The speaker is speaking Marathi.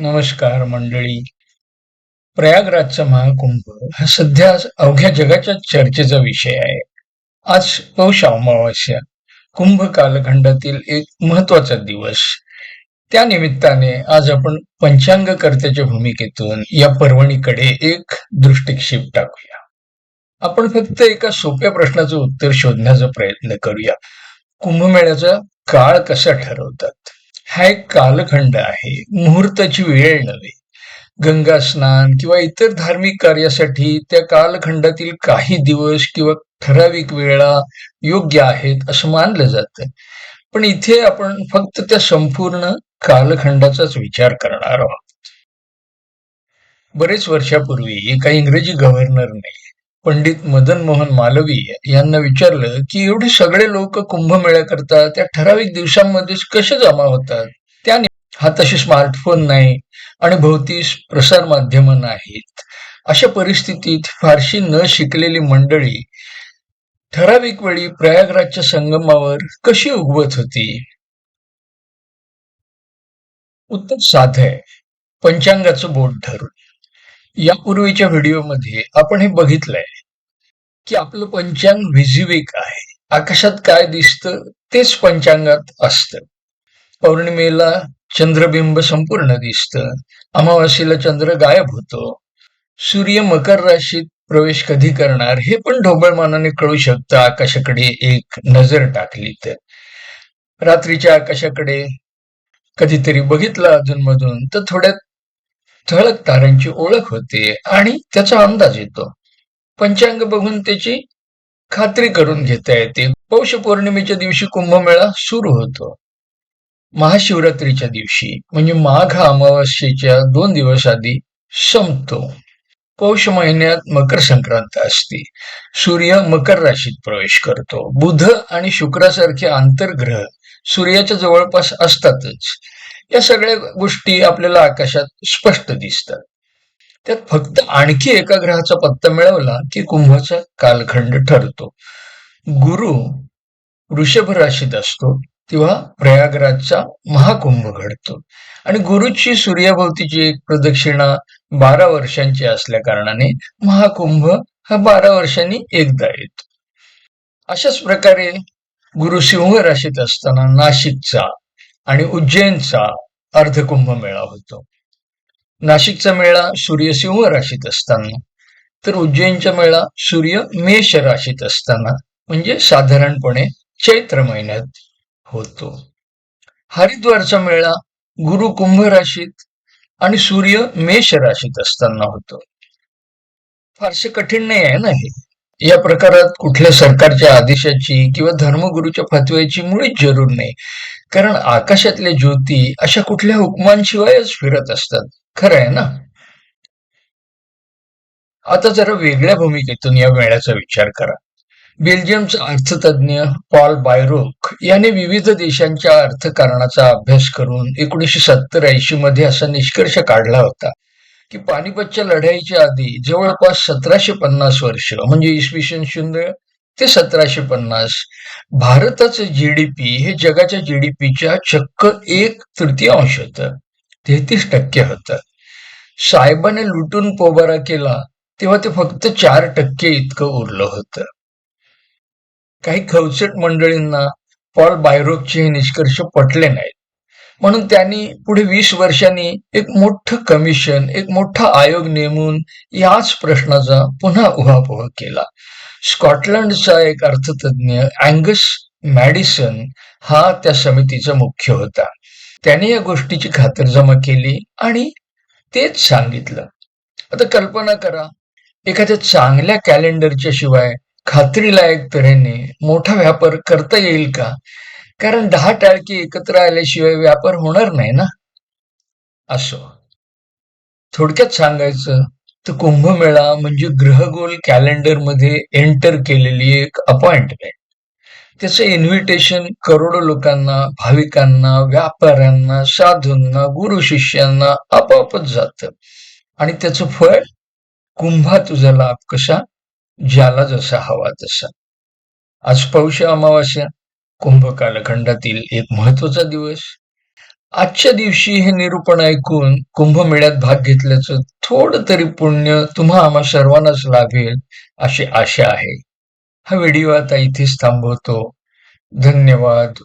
नमस्कार मंडळी. प्रयागराजचा महाकुंभ हा सध्या अवघ्या जगाच्या चर्चेचा विषय आहे. आज पौष अमावास्या. कुंभ कालखंडातील एक महत्त्वाचा दिवस. त्या निमित्ताने आज आपण पंचांग कर्त्याच्या भूमिकेतून या पर्वणीकडे एक दृष्टिक्षेप टाकूया. आपण फक्त एका सोप्या प्रश्नाचं उत्तर शोधण्याचा प्रयत्न करूया. कुंभमेळ्याचा काळ कसा ठरवतात? हा एक कालखंड आहे. मुहूर्ताची वेळ नव्हे. गंगा स्नान किंवा इतर धार्मिक कार्यासाठी त्या कालखंडातील काही दिवस किंवा ठराविक वेळा योग्य आहेत असं मानलं जातं. पण इथे आपण फक्त त्या संपूर्ण कालखंडाचाच विचार करणार आहोत. बरेच वर्षापूर्वी एका इंग्रजी गव्हर्नरने पंडित मदन मोहन मालवी यांना विचारलं की एवढे सगळे लोक कुंभमेळ्या करतात त्या ठराविक दिवसांमध्येच कसे जमा होतात? त्याने हा तसे स्मार्टफोन नाही आणि भोवती प्रसार माध्यम नाहीत. अशा परिस्थितीत फारशी न शिकलेली मंडळी ठराविक वेळी प्रयागराजच्या संगमावर कशी उगवत होती? उत्तर साध आहे. पंचांगाचं बोट धरून. यापूर्वीच्या व्हिडिओमध्ये आपण हे बघितलंय. की आपलं पंचांग विजिवेक आहे. आकाशात काय दिसतं तेच पंचांगात असतं. पौर्णिमेला चंद्रबिंब संपूर्ण दिसतं. अमावास्येला चंद्र गायब होतो. सूर्य मकर राशीत प्रवेश कधी करणार हे पण ढोबळमानाने कळू शकतं. आकाशाकडे एक नजर टाकली तर. रात्रीच्या आकाशाकडे कधीतरी बघितलं अधूनमधून तर थोड्या ठळक ताऱ्यांची ओळख होते आणि त्याचा अंदाज येतो. पंचांग बघून त्याची खात्री करून घेता येते. पौष पौर्णिमेच्या दिवशी कुंभमेळा सुरू होतो. महाशिवरात्रीच्या दिवशी म्हणजे माघ अमावास्येच्या दोन दिवस आधी संपतो. पौष महिन्यात मकर संक्रांत असते. सूर्य मकर राशीत प्रवेश करतो. बुध आणि शुक्रासारखे आंतरग्रह सूर्याच्या जवळपास असतातच. या सगळ्या गोष्टी आपल्याला आकाशात स्पष्ट दिसतात. त्यात फक्त आणखी एका ग्रहाचा पत्ता मिळवला की कुंभाचा कालखंड ठरतो. गुरु वृषभ राशीत असतो तेव्हा प्रयागराजचा महाकुंभ घडतो. आणि गुरुची सूर्याभोवतीची एक प्रदक्षिणा बारा वर्षांची असल्या कारणाने महाकुंभ हा बारा वर्षांनी एकदा येतो. अशाच प्रकारे गुरु सिंह राशीत असताना नाशिकचा आणि उज्जैनचा अर्धकुंभ मेळा होतो. नाशिकचा मेळा सूर्य सिंह राशीत असताना तर उज्जैनचा मेळा सूर्य मेष राशीत असताना म्हणजे साधारणपणे चैत्र महिन्यात होतो. हरिद्वारचा मेळा गुरु कुंभ राशीत आणि सूर्य मेष राशीत असताना होतो. फारसे कठीण नाही आहे ना हे? या प्रकारात कुठल्या सरकारच्या आदेशाची किंवा धर्मगुरूच्या फतव्याची मुळीच जरूर नाही. कारण आकाशातल्या ज्योती अशा कुठल्या हुकमांशिवायच फिरत असतात. खरं आहे ना? आता जरा वेगळ्या भूमिकेतून या मेळ्याचा विचार करा. बेल्जियमचा अर्थतज्ञ पॉल बायरोक याने विविध देशांच्या अर्थकारणाचा अभ्यास करून एकोणीसशे सत्तर ऐंशी मध्ये असा निष्कर्ष काढला होता की पानिपतच्या लढाईच्या आधी जवळपास सतराशे पन्नास वर्ष म्हणजे इसवी सन शून्य ते सतराशे पन्नास. भारताचं जीडीपी हे जगाच्या जीडीपीच्या चक्क एक तृतीयांश होतं. तेहतीस टक्के होतं. साहेबाने लुटून पोबारा केला तेव्हा ते फक्त चार टक्के इतकं उरलं होतं. काही खवचट मंडळींना पॉल बायरोकचे हे निष्कर्ष पटले नाहीत. म्हणून त्यांनी पुढे वीस वर्षांनी एक मोठं कमिशन एक मोठा आयोग नेमून याच प्रश्नाचा पुन्हा उहापोह केला. स्कॉटलंडचा एक अर्थतज्ञ अँगस मॅडिसन हा त्या समितीचा मुख्य होता. त्याने या गोष्टीची खातरजमा केली आणि तेच सांगितलं. आता कल्पना करा एखाद्या चांगल्या कॅलेंडरच्या शिवाय खात्रीलायक तऱ्हेने मोठा व्यापार करता येईल का? कारण दहा टाळकी एकत्र आल्याशिवाय व्यापार होणार नाही ना? असो. थोडक्यात सांगायचं तर कुंभमेळा म्हणजे ग्रहगोल कॅलेंडरमध्ये एंटर केलेली एक अपॉइंटमेंट. त्याचं इन्व्हिटेशन करोडो लोकांना भाविकांना व्यापाऱ्यांना साधूंना गुरु शिष्यांना आपोआपच जात. आणि त्याचं फळ? कुंभा तुझा लाभ कसा? ज्याला जसा हवा तसा. आज पौष अमावास्या. कुंभ कालखंडातील एक महत्त्वाचा दिवस. आजच्या दिवशी हे निरूपण ऐकून कुंभमेळ्यात भाग घेतल्याचं थोड तरी पुण्य तुम्हा आम्हा सर्वांनाच लाभेल अशी आशा आहे. हा व्हिडिओ आता इथेच थांबवतो. धन्यवाद.